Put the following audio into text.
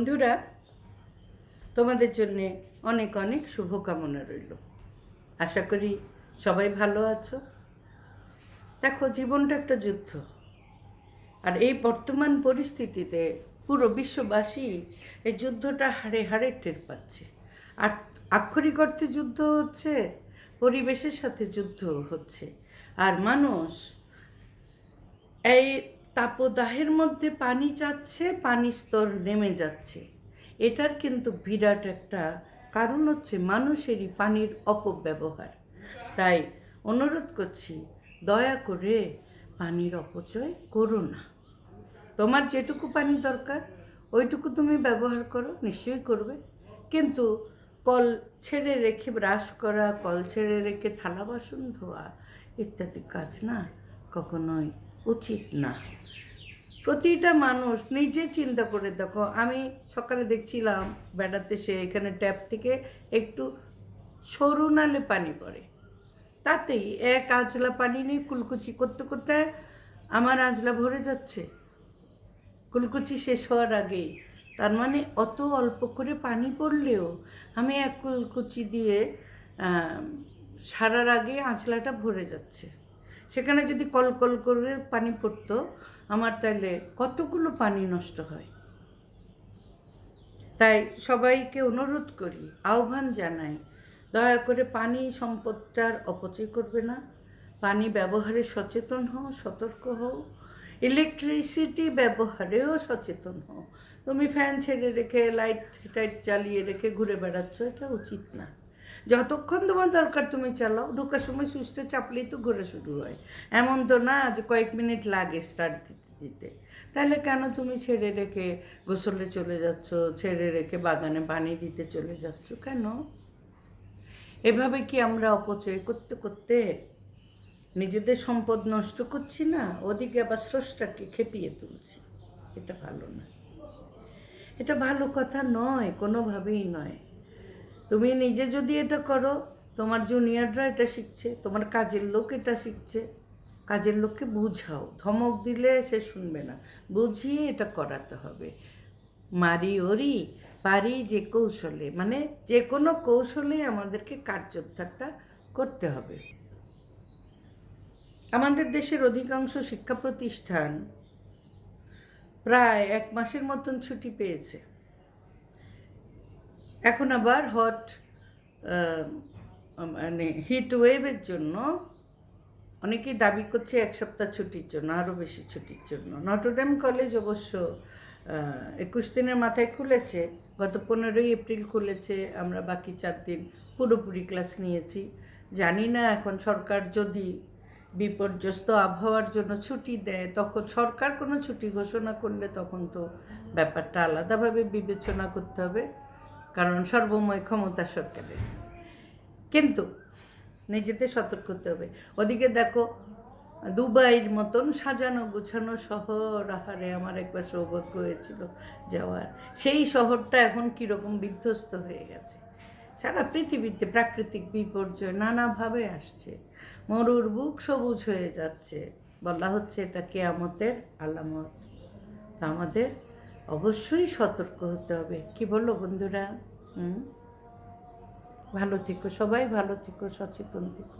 বন্ধুরা, তোমাদের জন্যে অনেক অনেক শুভকামনা রইল। আশা করি সবাই ভালো আছো। দেখো, জীবনটা একটা যুদ্ধ। আর এই বর্তমান পরিস্থিতিতে পুরো বিশ্ববাসী এই যুদ্ধটা হাড়ে হাড়ে টের পাচ্ছে। আর আক্ষরিক অর্থে যুদ্ধ হচ্ছে, পরিবেশের সাথে যুদ্ধ হচ্ছে। আর মানুষ এই তাপদাহের মধ্যে পানি যাচ্ছে, পানি স্তর নেমে যাচ্ছে। এটার কিন্তু বিরাট একটা কারণ হচ্ছে মানুষেরই পানির অপব্যবহার। তাই অনুরোধ করছি, দয়া করে পানির অপচয় করো না। তোমার যেটুকু পানি দরকার, ওইটুকু তুমি ব্যবহার করো, নিশ্চয়ই করবে। কিন্তু কল ছেড়ে রেখে ব্রাশ করা, কল ছেড়ে রেখে থালা, বাসন ধোয়া ইত্যাদি কাজ না কখনোই উচিত না। প্রতিটা মানুষ নিজে চিন্তা করে, দেখো, আমি সকালে দেখছিলাম বেড়াতে সে এখানে ট্যাপ থেকে একটু সরু নালে পানি পড়ে। তাতেই এক আঁচলা পানি নিয়ে কুলকুচি করতে করতে আমার আঁচলা ভরে যাচ্ছে। কুলকুচি শেষ হওয়ার আগেই। তার মানে অত অল্প করে পানি পড়লেও আমি এক কুলকুচি দিয়ে সারার আগে আঁচলাটা ভরে যাচ্ছে। সেখানে যদি কল কল করে পানি পড়তো, আমার তাহলে কতগুলো পানি নষ্ট হয়। তাই সবাইকে অনুরোধ করি, আহ্বান জানাই, দয়া করে পানি সম্পদটার অপচয় করবে না। পানি ব্যবহারে সচেতন হও, সতর্ক হও। ইলেকট্রিসিটি ব্যবহারেও সচেতন হও। তুমি ফ্যান ছেড়ে রেখে, লাইট টাইট চালিয়ে রেখে ঘুরে বেড়াচ্ছ, এটা উচিত না। যতক্ষণ তোমার দরকার তুমি চালাও, ঢোকার সময় সুইচটা চাপলেই তো ঘোরা শুরু হয়। এমন তো না যে কয়েক মিনিট লাগে স্টার্ট দিতে দিতে। তাহলে কেন তুমি ছেড়ে রেখে গোসলে চলে যাচ্ছ, ছেড়ে রেখে বাগানে পানি দিতে চলে যাচ্ছ? কেন? এভাবে কি আমরা অপচয় করতে করতে নিজেদের সম্পদ নষ্ট করছি না? ওদিকে আবার স্রষ্টাকে খেপিয়ে তুলছি। এটা ভালো না। এটা ভালো কথা নয়, কোনোভাবেই নয়। তুমি নিজে যদি এটা করো, তোমার জুনিয়ররা এটা শিখছে, তোমার কাজের লোক এটা শিখছে। কাজের লোককে বুঝাও। ধমক দিলে সে শুনবে না। বুঝিয়ে এটা করাতে হবে। মারি ওরি, পারি যে কৌশলে। মানে যে কোনো কৌশলে আমাদেরকে কার্যোদ্ধারটা করতে হবে। আমাদের দেশের অধিকাংশ শিক্ষা প্রতিষ্ঠান প্রায় এক মাসের মতন ছুটি পেয়েছে। এখন আবার হট মানে হিট ওয়েভের জন্য অনেকেই দাবি করছে এক সপ্তাহ ছুটির জন্য আরও বেশি ছুটির জন্য। নটরডেম কলেজ অবশ্য একুশ দিনের মাথায় খুলেছে। গত পনেরোই এপ্রিল খুলেছে। আমরা বাকি চার দিন পুরোপুরি ক্লাস নিয়েছি। জানি না এখন সরকার যদি বিপর্যস্ত আবহাওয়ার জন্য ছুটি দেয়, তখন সরকার কোনো ছুটি ঘোষণা করলে তখন তো ব্যাপারটা আলাদাভাবে বিবেচনা করতে হবে। কারণ সর্বময় ক্ষমতা সরকারের কিন্তু নিজেদের সতর্ক হতে হবে। ওদিকে দেখো, দুবাইয়ের মতন সাজানো গুছানো শহর, আহারে আমার একবার সৌভাগ্য হয়েছিল যাওয়ার। সেই শহরটা এখন কীরকম বিধ্বস্ত হয়ে গেছে। সারা পৃথিবীতে প্রাকৃতিক বিপর্যয় নানাভাবে আসছে। মরুর বুক সবুজ হয়ে যাচ্ছে। বলা হচ্ছে এটা কেয়ামতের আলামত। আমাদের অবশ্যই সতর্ক হতে হবে। কি বলো বন্ধুরা? হুম? ভালো থেকো, সবাই ভালো থেকো, সচেতন থেকো।